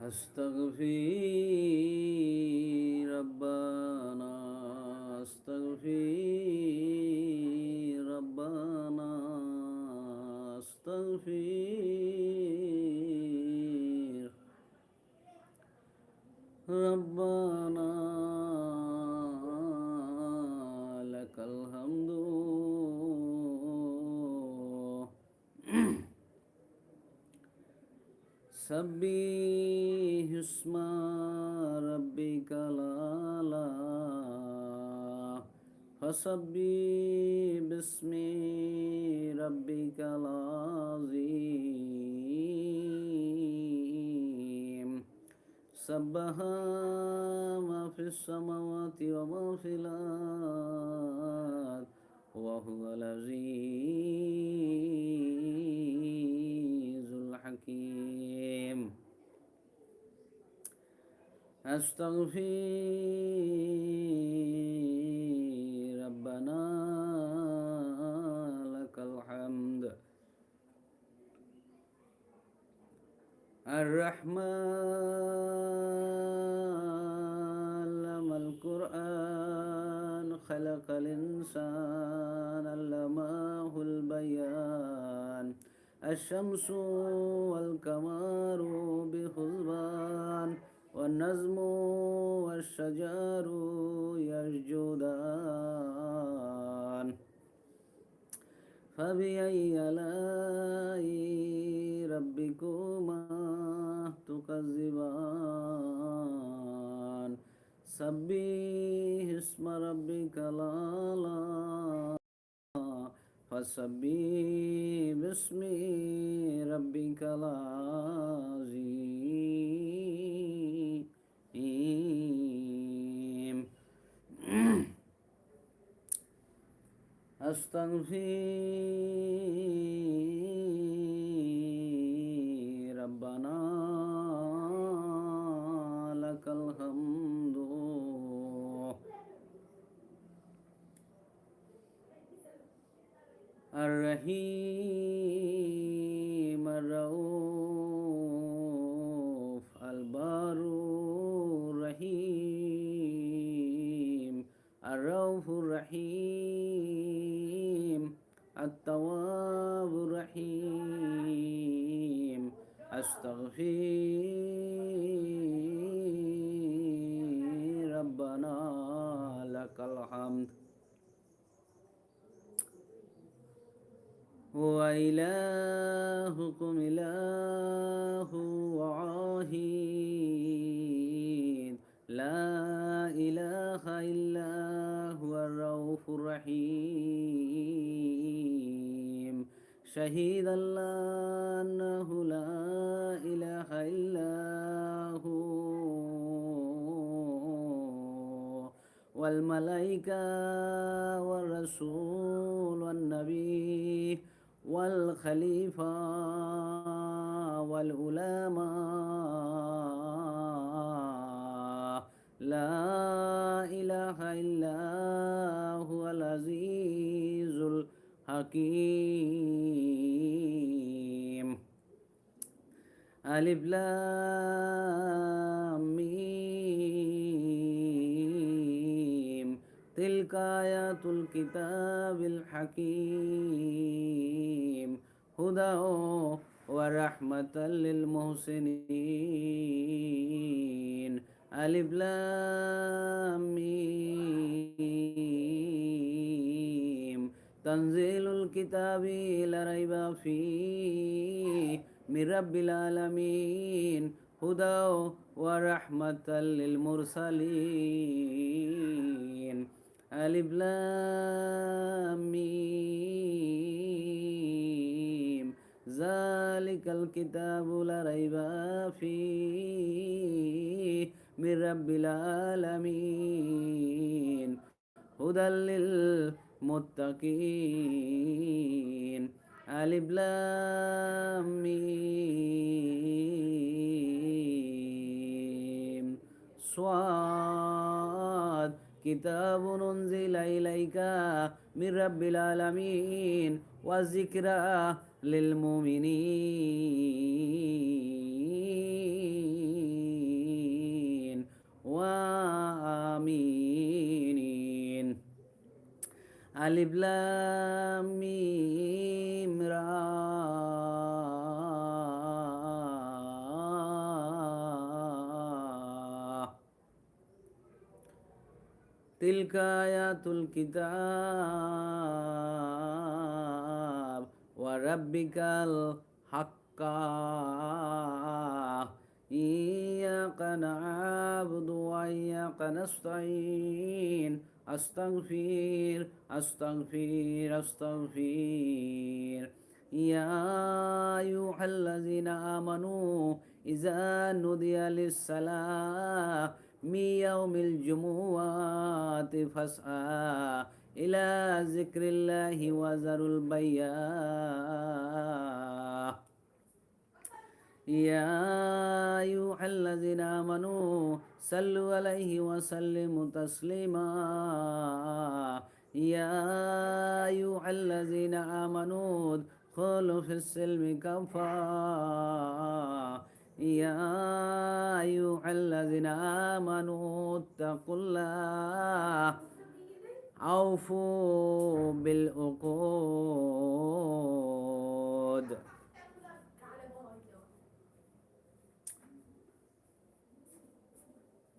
أستغفر سبح اسم ربك الأعلى. فسبح باسم ربك العظيم. سبح ما في السماوات وما في الأرض وهو العزيز. أستغفر. ربنا لك الحمد. الرحمن لما القرآن خلق الإنسان علمه البيان. الشمس والقمر والشجر يسجدان فبأي آلاء ربكما تكذبان سبح اسم ربك الأعلى فسبح باسم ربك العظيم أستغفر الحمد. وإلهكم إله واحد. لا إله إلا هو الرؤوف الرحيم. شهيد الله أنه لا إله إلا والملائكة والرسول والنبي والخليفة والعلماء لا إله إلا هو العزيز الحكيم. ألف لام. آيات الكتاب الحكيم. هدى ورحمة للمحسنين. ألف لام ميم. تنزيل الكتاب لا ريب فيه من رب العالمين. هدى ورحمة للمرسلين. আলিফ লাম মিম। জালিকাল কিতাবু লা রাইবা ফি মির রাব্বিল আলামিন। হুদাল লিল মুত্তাকিন। আলিফ লাম মিম। كتاب أنزل إليك من رب العالمين وذكرى للمؤمنين. وآمين. ألف لام را. تلك آيات الكتاب وربك الحق. إياك نعبد وإياك نستعين. أستغفر أستغفر أستغفر. يا أيها الذين آمنوا إذا نودي للصلاة من يوم الجمعة فاسعى إلى ذكر الله وذروا البيع يا أيها الذين آمنوا صلوا عليه وسلموا تسليما. يا أيها الذين آمنوا ادخلوا في السلم كفا. يا أيها الذين آمنوا اتقوا الله أوفوا بالعقود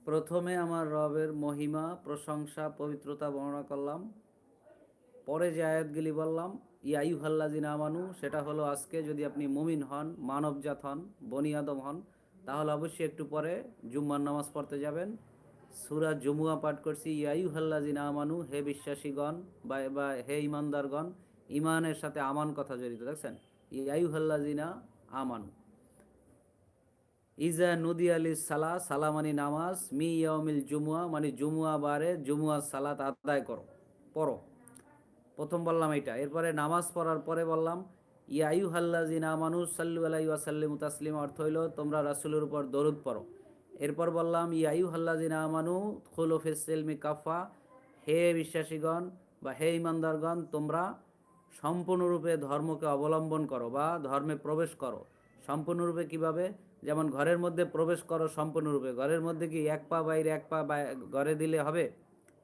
প্রথমে আমার রবের মহিমা প্রশংসা পবিত্রতা বর্ণনা করলাম পরে যে আয়াতগুলি বললাম ইয়াইউ হাল্লাজিন আমানু, সেটা হলো আজকে যদি আপনি মুমিন হন, মানবজাত হন, বনি আদম হন, তাহলে অবশ্যই একটু পরে জুম্মার নামাজ পড়তে যাবেন। সুরা জুমুয়া পাঠ করছি ইয়াইউ হাল্লাজিন আমানু, হে বিশ্বাসীগণ, বা বা, হে ইমানদারগণ ইমানের সাথে আমান কথা জড়িত, দেখছেন? ইয়াইউ হাল্লাজিনা আমানু। ইজা নদী আলী সালা সালামানি নামাজ, মি ইয়ামিল জুমুয়া মানে জুমুয়া বারে জুমুয়া সালাত আদায় করো, পড়ো। প্রথম বললাম এটা এরপরে নামাজ পড়ার পরে বললাম ইয়াইউ হাল্লাজিন আমানু সাল্লু আলাই ওয়াসাল্লিম তাসলিম অর্থ হইল, তোমরা রাসুলের উপর দরুদ পড়ো। এরপর বললাম ইয়াইউ হাল্লাজিন আমানু খুলফিসেলমি কাফা হে বিশ্বাসীগণ বা হে ইমানদারগণ, তোমরা সম্পূর্ণরূপে ধর্মকে অবলম্বন করো বা ধর্মে প্রবেশ করো। সম্পূর্ণরূপে কীভাবে? যেমন ঘরের মধ্যে প্রবেশ করো সম্পূর্ণরূপে। ঘরের মধ্যে কি এক পা বাইরে এক পা ঘরে দিলে হবে?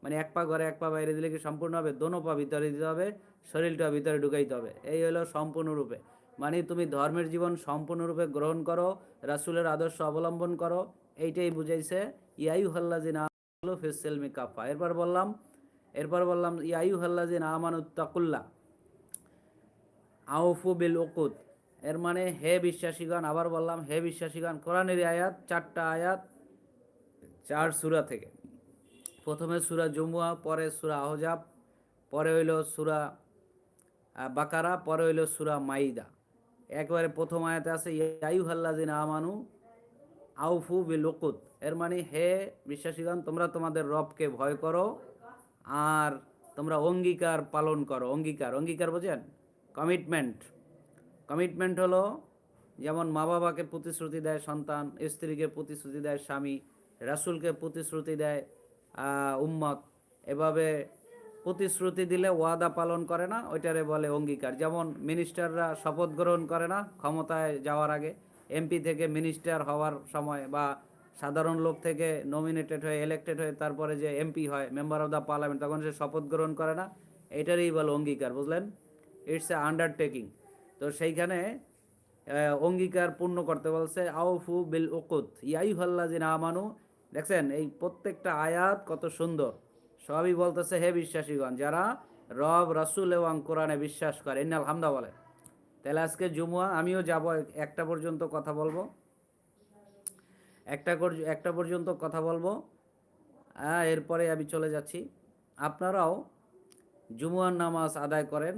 মানে এক পা ঘরে এক পা বাইরে দিলে কি সম্পূর্ণ হবে? দোনো পা ভিতরে দিতে হবে, শরীরটা ভিতরে ঢুকাইতে হবে। এই হলো সম্পূর্ণরূপে। মানে তুমি ধর্মের জীবন সম্পূর্ণরূপে গ্রহণ করো, রাসূলের আদর্শ অবলম্বন করো, এইটাই বুঝাইছে ইয়াইউ হাল্লাজিন আমলু ফিসেলমি কাফা এরপর বললাম এরপর বললাম ইয়াইউ হাল্লাজিন আমানুত্তাকুল্লাহ আউফু বিল উকুদ। এর মানে হে বিশ্বাসীগণ, আবার বললাম, হে বিশ্বাসীগণ, কোরআনের আয়াত, চারটা আয়াত, চার সুরা থেকে। প্রথমে সূরা জুমুয়া, পরে সূরা আহজাব, পরে হইল সূরা বাকারা, পরে হইল সূরা মাইদা। একবারে প্রথম আয়াতে আছে ইয়াইহাল্লাযিনা আমানু আউফু বিল উকুদ এর মানে হে বিশ্বাসীগণ, তোমরা তোমাদের রবকে ভয় করো আর তোমরা অঙ্গীকার পালন করো। অঙ্গীকার অঙ্গীকার বোঝেন? কমিটমেন্ট। কমিটমেন্ট হলো যেমন মা বাবাকে প্রতিশ্রুতি দেয় সন্তান, স্ত্রীকে প্রতিশ্রুতি দেয় স্বামী, রাসূলকে প্রতিশ্রুতি দেয় উম্মত। এভাবে প্রতিশ্রুতি দিলে ওয়াদা পালন করে না, ওইটারে বলে অঙ্গীকার। যেমন মিনিস্টাররা শপথ গ্রহণ করে না ক্ষমতায় যাওয়ার আগে এমপি থেকে মিনিস্টার হওয়ার সময় বা সাধারণ লোক থেকে নমিনেটেড হয়ে ইলেক্টেড হয়ে তারপরে যে এমপি হয় মেম্বার অফ দ্য পার্লামেন্ট তখন সে শপথ গ্রহণ করে না, এটারই বলে অঙ্গীকার, বুঝলেন? ইটস এ আন্ডারটেকিং তো সেইখানে অঙ্গীকার পূর্ণ করতে বলছে আউফু বিল ওকুত ইয়াই হল্লা জিন আমানু দেখছেন, এই প্রত্যেকটা আয়াত কত সুন্দর। সবই বলতেছে, হে বিশ্বাসীগণ, যারা রব, রাসূল এবং কোরআনে বিশ্বাস করে, ইন্নাল হামদা বলে। তাহলে আজকে জুমুয়া, আমিও যাব একটা পর্যন্ত কথা বলব। একটা একটা পর্যন্ত কথা বলব। হ্যাঁ এরপরে আমি চলে যাচ্ছি। আপনারাও জুমুয়ার নামাজ আদায় করেন,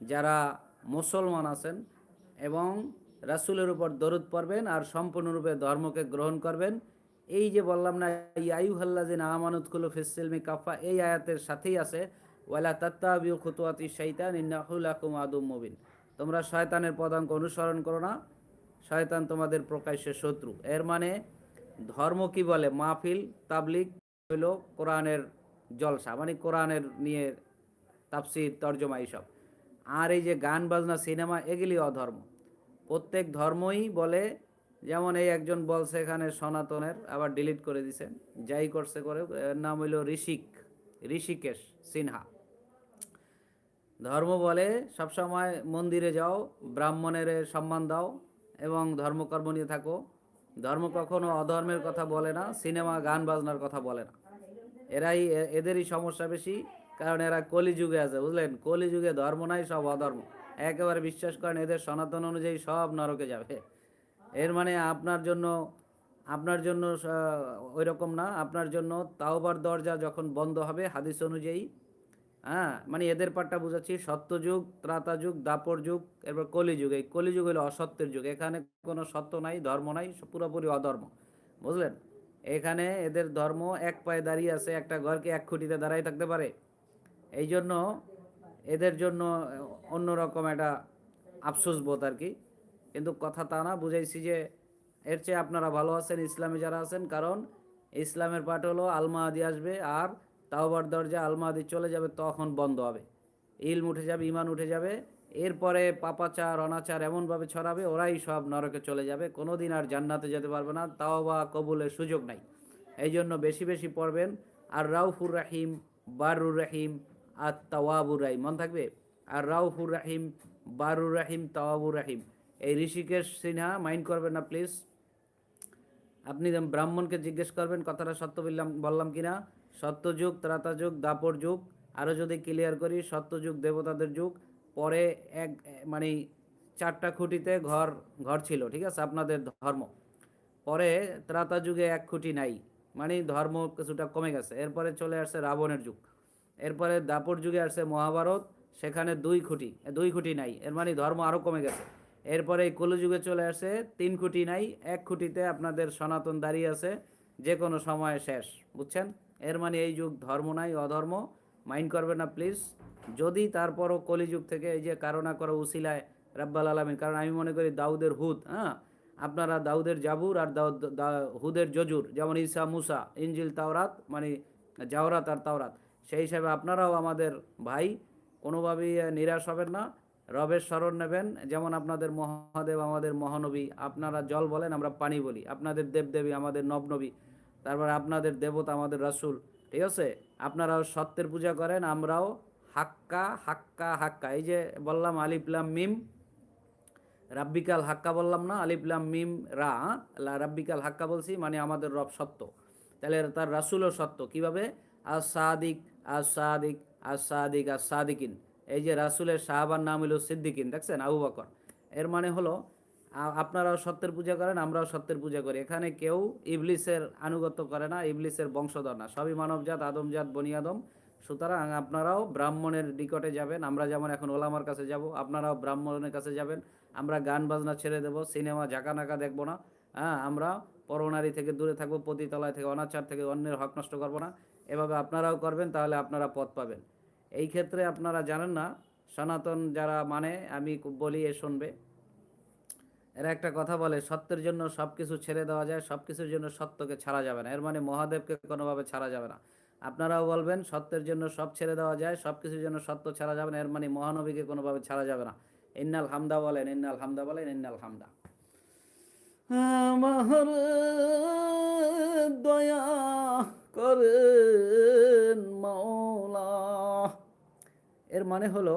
যারা মুসলমান আছেন, এবং রাসূলের উপর দরুদ পড়বেন আর সম্পূর্ণরূপে ধর্মকে গ্রহণ করবেন। এই যে বললাম না ইয়াইউ হাল্লাজিন আমানুত কুলু ফিসিলমি কাফা এই আয়াতের সাথেই আছে, ওয়ালা তাত্তাবিউ খুতুয়াতি শাইতান ইন্নাহু লাকুম আদুম মুবিন তোমরা শয়তানের পদাঙ্ক অনুসরণ করো না, শয়তান তোমাদের প্রকাশ্যে শত্রু এর মানে ধর্ম কি বলে? মাহফিল, তাবলিগ হইল কোরআনের জলসা মানে কোরআনের নিয়ে তাফসির, তর্জমা, এইসব। আর এই যে গান, বাজনা, সিনেমা, এগুলি অধর্ম। প্রত্যেক ধর্মই বলে যেমন এই একজন বলছে এখানে সনাতনের, আবার ডিলিট করে দিছে। যাই করছে করে, এর নাম হইল ঋষিক, ঋষিকেশ সিনহা। ধর্ম বলে, সবসময় মন্দিরে যাও, ব্রাহ্মণের সম্মান দাও এবং ধর্মকর্ম নিয়ে থাকো। ধর্ম কখনো অধর্মের কথা বলে না, সিনেমা, গান বাজনার কথা বলে না। এরাই এদেরই সমস্যা বেশি, কারণ এরা কলিযুগে আছে, বুঝলেন? কলিযুগে ধর্ম নাই, সব অধর্ম। একেবারে বিশ্বাস করেন, এদের সনাতন অনুযায়ী সব নরকে যাবে। এর মানে আপনার জন্য আপনার জন্য ওই রকম না, আপনার জন্য তাওবার দরজা যখন বন্ধ হবে হাদিস অনুযায়ী হ্যাঁ মানে এদের পাটটা বুঝাচ্ছি সত্যযুগ ত্রাতা যুগ, দাপর যুগ, এরপর কলিযুগ এই কলিযুগ হলো অসত্যের যুগ, এখানে কোনো সত্য নাই, ধর্ম নাই পুরোপুরি অধর্ম, বুঝলেন? এখানে এদের ধর্ম এক পায়ে দাঁড়িয়ে আছে, একটা ঘরকে এক খুঁটিতে দাঁড়াই থাকতে পারে এই জন্য এদের জন্য অন্যরকম একটা আফসোস বোধ আর কি। কিন্তু কথা তা না, বুঝাইছি যে এর চেয়ে আপনারা ভালো আছেন, ইসলামে যারা আছেন, কারণ ইসলামের পাঠ হলো আলমাহাদি আসবে আর তাওবার দরজা আলমাহাদি চলে যাবে, তখন বন্ধ হবে। ইলম উঠে যাবে ইমান উঠে যাবে, এরপরে পাপাচার, অনাচার এমনভাবে ছড়াবে, ওরাই সব নরকে চলে যাবে কোনো দিন আর জান্নাতে যেতে পারবে না তাও বা কবুলের সুযোগ নাই। এই জন্য বেশি বেশি পড়বেন, আর রাউফুর রাহিম বারুর রাহিম, আর তাওয়াবুর রাহিম, মন থাকবে? আর রাউফুর রাহিম বারুর রাহিম, তাওয়াবুর রাহিম। এই ঋষিকেশ সিনহা, মাইন্ড করবেন না, প্লিজ। আপনি ব্রাহ্মণকে জিজ্ঞেস করবেন, কথাটা সত্য বললাম বললাম কিনা? সত্যযুগ ত্রাতা যুগ, দাপর যুগ। আরও যদি ক্লিয়ার করি সত্যযুগ দেবতাদের যুগ। পরে এক মানে চারটা খুঁটিতে ঘর ঘর ছিল, ঠিক আছে? আপনাদের ধর্ম। পরে ত্রাতা যুগে এক খুঁটি নাই। মানে ধর্ম কিছুটা কমে গেছে। এরপরে চলে আসছে রাবণের যুগ। এরপরে দাপর যুগে আসছে মহাভারত। সেখানে দুই খুঁটি দুই খুঁটি নাই। এর মানে ধর্ম আরও কমে গেছে। এরপরে এই কলযুগে চলে আসে, তিন খুঁটি নাই, এক খুঁটিতে আপনাদের সনাতন দাঁড়িয়ে আছে, যে কোনো সময় শেষ, বুঝছেন? এর মানে এই যুগ ধর্ম নাই, অধর্ম। মাইন্ড করবে না, প্লিজ। যদি তারপরও কলিযুগ থেকে এই যে কারণা করা উসিলায় রাব্বাল আলমিন, কারণ আমি মনে করি দাউদের হুদ হ্যাঁ? আপনারা দাউদের জাবুর আর দাউদ হুদের জজুর যেমন ঈসা, মুসা ইঞ্জিল তাওরাত মানে জাওরাত আর তাওরাত। সেই হিসাবে আপনারাও আমাদের ভাই, কোনোভাবেই নিরাশ হবেন না। রবের স্মরণ নেবেন। যেমন আপনাদের মহাদেব, আমাদের মহানবী, আপনারা জল বলেন, আমরা পানি বলি। আপনাদের দেবদেবী, আমাদের নবনবী, তারপর আপনাদের দেবতা, আমাদের রাসূল, ঠিক আছে? আপনারাও সত্যের পূজা করেন, আমরাও হাক্কা হাক্কা হাক্কা। এই যে বললাম আলিফলাম মিম, রাব্বিকাল হাক্কা বললাম না আলিফলাম মিম, রা রাব্বিকাল হাক্কা বলছি মানে আমাদের রব সত্য। তাহলে তার রাসূলও সত্য। কীভাবে? আর সাদিক আর সাদিক এই যে রাসূলের সাহাবার নাম হলো সিদ্দিকিন, দেখছেন? আবু বকর। এর মানে হলো আপনারাও সত্যের পূজা করেন, আমরাও সত্যের পূজা করি। এখানে কেউ ইবলিসের আনুগত্য করে না, ইবলিসের বংশধর না। সবই মানবজাত, আদমজাত বনি আদম সুতরাং আপনারাও ব্রাহ্মণের নিকটে যাবেন। আমরা যেমন এখন ওলামার কাছে যাব, আপনারাও ব্রাহ্মণের কাছে যাবেন। আমরা গান বাজনা ছেড়ে দেব, সিনেমা ঝাঁকানাকা দেখব না। হ্যাঁ আমরা পরনারী থেকে দূরে থাকব, পতিতলায় থেকে, অনাচার থেকে অন্যের হক নষ্ট করব না। এভাবে আপনারাও করবেন, তাহলে আপনারা পথ পাবেন। এই ক্ষেত্রে আপনারা জানেন না, সনাতন যারা মানে আমি বলি, এ শুনবে। এরা একটা কথা বলে, সত্যের জন্য সব কিছু ছেড়ে দেওয়া যায় সব কিছুর জন্য সত্যকে ছাড়া যাবে না। এর মানে মহাদেবকে কোনোভাবে ছাড়া যাবে না। আপনারাও বলবেন, সত্যের জন্য সব ছেড়ে দেওয়া যায় সব কিছুর জন্য সত্য ছাড়া যাবে না, এর মানে মহানবীকে কোনোভাবে ছাড়া যাবে না। ইন্নাল হামদা বলেন, ইন্নাল হামদা বলেন, ইন্নাল হামদা। আমার দয়া করেন মাওলা। এর মানে হলো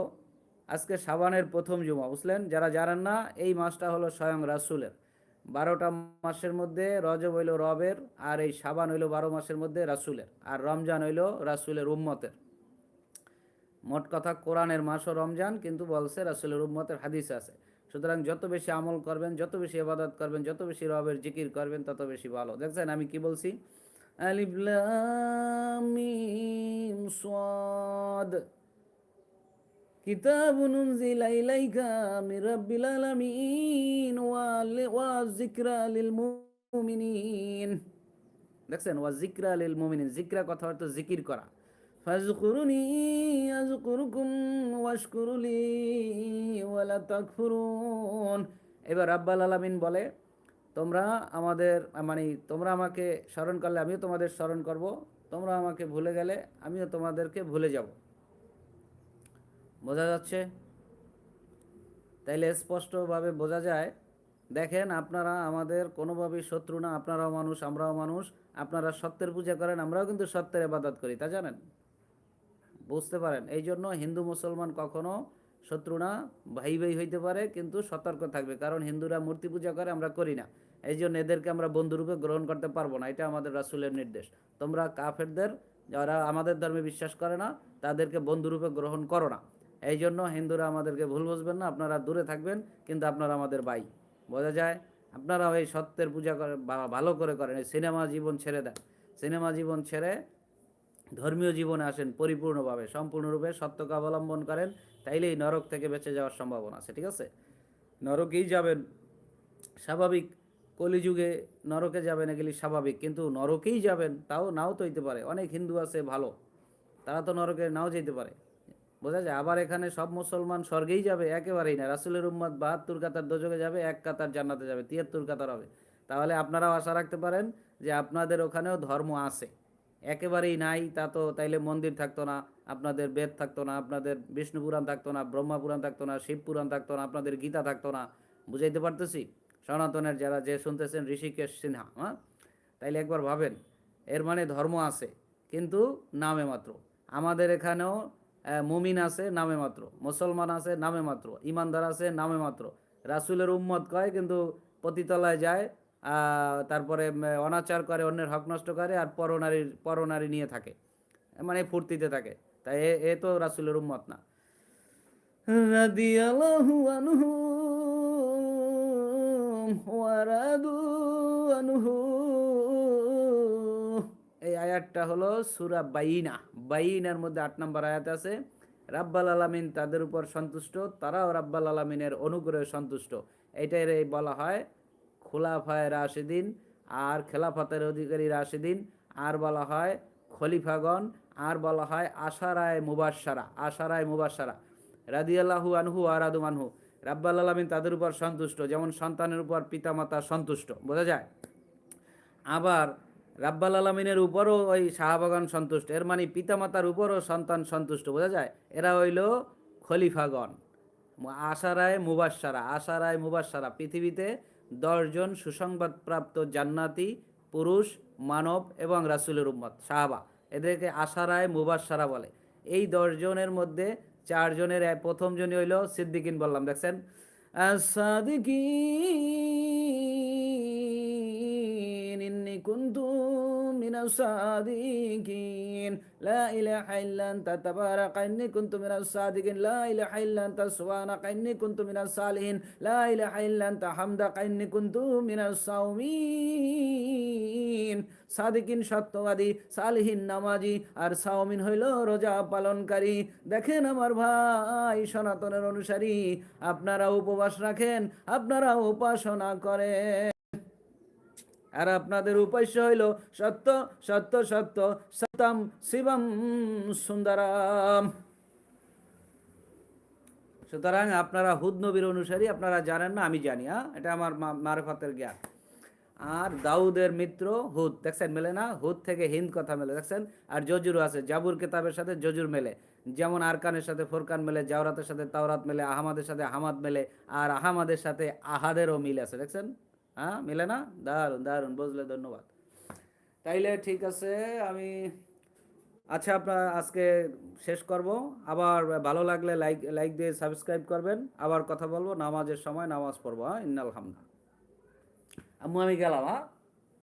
আজকে সাবানের প্রথম জুমা, বুঝলেন? যারা জানেন না, এই মাসটা হলো স্বয়ং রাসূলের। বারোটা মাসের মধ্যে রজব হইল রবের, আর এই সাবান হইল বারো মাসের মধ্যে রাসূলের, আর রমজান হইল রাসূলের উম্মতের। মোট কথা, কোরআনের মাসও রমজান, কিন্তু বলছে রাসূলের উম্মতের হাদিস আছে। সুতরাং যত বেশি আমল করবেন, যত বেশি ইবাদত করবেন, যত বেশি রবের জিকির করবেন, তত বেশি ভালো। দেখছেন আমি কি বলছি? আলিফ লাম মিম সাদ। কিতাব উনজিলা ইলাইকা মির রাব্বিল আলামিন ওয়া যিকরা লিল মুমিনিন। দেখছেন? ওয়া যিকরা লিল মুমিনিন। যিকরা কথা অর্থ জিকির করা। ফাজকুরুনি আযকুরুকুম ওয়াশকুরুলি ওয়ালা তাকফুরুন এবার রাব্বাল আলামিন বলে, তোমরা আমাদের মানে তোমরা আমাকে স্মরণ করলে আমিও তোমাদের স্মরণ করব। তোমরা আমাকে ভুলে গেলে আমিও তোমাদেরকে ভুলে যাব। বোঝা যাচ্ছে? তাইলে স্পষ্টভাবে বোঝা যায়, দেখেন আপনারা আমাদের কোনোভাবেই শত্রু না, আপনারাও মানুষ, আমরাও মানুষ, আপনারা সত্যের পূজা করেন, আমরাও কিন্তু সত্যের ইবাদত করি, তা জানেন? বুঝতে পারেন এই জন্য হিন্দু মুসলমান কখনো শত্রু না, ভাই ভাই হইতে পারে, কিন্তু সতর্ক থাকবে, কারণ হিন্দুরা মূর্তি পূজা করে, আমরা করি না। এই জন্য এদেরকে আমরা বন্ধুরূপে গ্রহণ করতে পারব না, এটা আমাদের রাসুলের নির্দেশ। তোমরা কাফেরদের, যারা আমাদের ধর্মে বিশ্বাস করে না, তাদেরকে বন্ধুরূপে গ্রহণ করো না। এই জন্য হিন্দুরা আমাদেরকে ভুল বুঝবেন না, আপনারা দূরে থাকবেন, কিন্তু আপনারা আমাদের ভাই। বোঝা যায়? আপনারা ওই সত্যের পূজা করে ভালো করে করেন, এই সিনেমা জীবন ছেড়ে দেন। সিনেমা জীবন ছেড়ে ধর্মীয় জীবনে আসেন, পরিপূর্ণভাবে, সম্পূর্ণরূপে সত্যকে অবলম্বন করেন, তাইলেই নরক থেকে বেঁচে যাওয়ার সম্ভাবনা আছে, ঠিক আছে? নরকেই যাবেন, স্বাভাবিক কলিযুগে নরকে যাবেন এগুলি স্বাভাবিক, কিন্তু নরকেই যাবেন, তাও নাও তো হইতে পারে। অনেক হিন্দু আছে, ভালো, তারা তো নরকে নাও যেতে পারে। বোঝা যায়, আবার এখানে সব মুসলমান স্বর্গেই যাবে, একেবারেই না। রাসুলের উম্মত বাহাত্তর কাতার দোজকে যাবে, এক কাতার জান্নাতে যাবে, তিয়াত্তর কাতার হবে। তাহলে আপনারাও আশা রাখতে পারেন যে আপনাদের ওখানেও ধর্ম আছে। একেবারেই নাই, তা তো তাইলে মন্দির থাকতো না, আপনাদের বেদ থাকতো না, আপনাদের বিষ্ণু পুরাণ থাকতো না, ব্রহ্মা পুরাণ থাকতো না, শিব পুরাণ থাকতো না, আপনাদের গীতা থাকতো না। বুঝাইতে পারতেছি? সনাতনের যারা যে শুনতেছেন ঋষিকেশ সিনহা হ্যাঁ? তাইলে একবার ভাবেন, এর মানে ধর্ম আছে, কিন্তু নামে মাত্র। আমাদের এখানেও মুমিন আছে, নামে মাত্র। মুসলমান আছে, নামে মাত্র। ইমানদার আছে, নামে মাত্র। রাসুলের উম্মত কয়, কিন্তু পতিতলায় যায় তারপরে অনাচার করে, অন্যের হক নষ্ট করে, আর পরনারীর, পরনারী নিয়ে থাকে। মানে ফুর্তিতে থাকে। তাই এ- এ তো রাসুলের উম্মত না। রাদিয়াল্লাহু এই আয়াতটা হলো সুরা বাইনা। বাইনার মধ্যে আট নম্বর আয়াত আছে, রাব্বাল আলামিন তাদের উপর সন্তুষ্ট, তারাও রাব্বাল আলামিনের অনুগ্রহে সন্তুষ্ট। এটাই বলা হয় খোলাফায় রাশেদিন আর খেলাফতের অধিকারী রাশেদিন। আর বলা হয় খলিফাগণ, আর বলা হয় আশারায় মুবাসারা আশারায় মুবাসারা রাদিয়াল্লাহু আনহু আর আদু আনহু। রাব্বাল আলামিন তাদের উপর সন্তুষ্ট, যেমন সন্তানের উপর পিতামাতা সন্তুষ্ট। বোঝা যায়? আবার রাব্বাল আলমিনের উপরও ওই শাহাবাগণ সন্তুষ্ট। এর মানে পিতামাতার উপরও সন্তান সন্তুষ্ট, বোঝা যায়? এরা হইল খলিফাগণ। আশারায় মুবাসারা আশারায় মুবাসারা পৃথিবীতে দশজন সুসংবাদপ্রাপ্ত জান্নাতি, পুরুষ, মানব এবং রাসুলের উম্মত, সাহাবা। এদেরকে আশারায় মুবাসারা বলে। এই দশজনের মধ্যে চারজনের প্রথমজনই হইল সিদ্দিকিন বললাম, দেখছেন? সাদিকিন إني كنت من الصادقين لا إله إلا أنت تبارك إني كنت من الصادقين لا إله إلا أنت سبحانك إني كنت من الصالحين لا إله إلا أنت حمدك إني كنت من الصومين সাদিকিন সত্যবাদী সালিহীন নামাজি আর সাওমিন হইল রোজা পালনকারী দেখেন আমার ভাই সনাতনের অনুসারী আপনারা উপবাস রাখেন আপনারা উপাসনা করেন আর আপনাদের উপাস্য হইল সত্য সত্য সত্য, সত্যম শিবম সুন্দরাম। সুতরাং আপনারা হুদ নবীর অনুসারী, আপনারা জানেন না, আমি জানি হ্যাঁ? এটা আমার মারফতের জ্ঞান। আর দাউদের মিত্র হুদ, দেখছেন? মেলে না? হুদ থেকে হিন্দ কথা মেলে, দেখছেন? আর জজুরও আছে, জাবুর কেতাবের সাথে জজুর মেলে। যেমন আরকানের সাথে ফোরকান মেলে, জাওরাতের সাথে তাওরাত মেলে, আহমাদের সাথে হামাদ মেলে, আর আহমাদের সাথে আহাদেরও মিল আছে, দেখছেন? হ্যাঁ মিলে না? দারুণ দারুণ বুঝলে, ধন্যবাদ। তাইলে ঠিক আছে, আমি আচ্ছা আপনার আজকে শেষ করব। আবার ভালো লাগলে লাইক লাইক দিয়ে সাবস্ক্রাইব করবেন। আবার কথা বলব, নামাজের সময় নামাজ পড়ব হ্যাঁ ইন্নাল হামদা আমি গেলাম হ্যাঁ?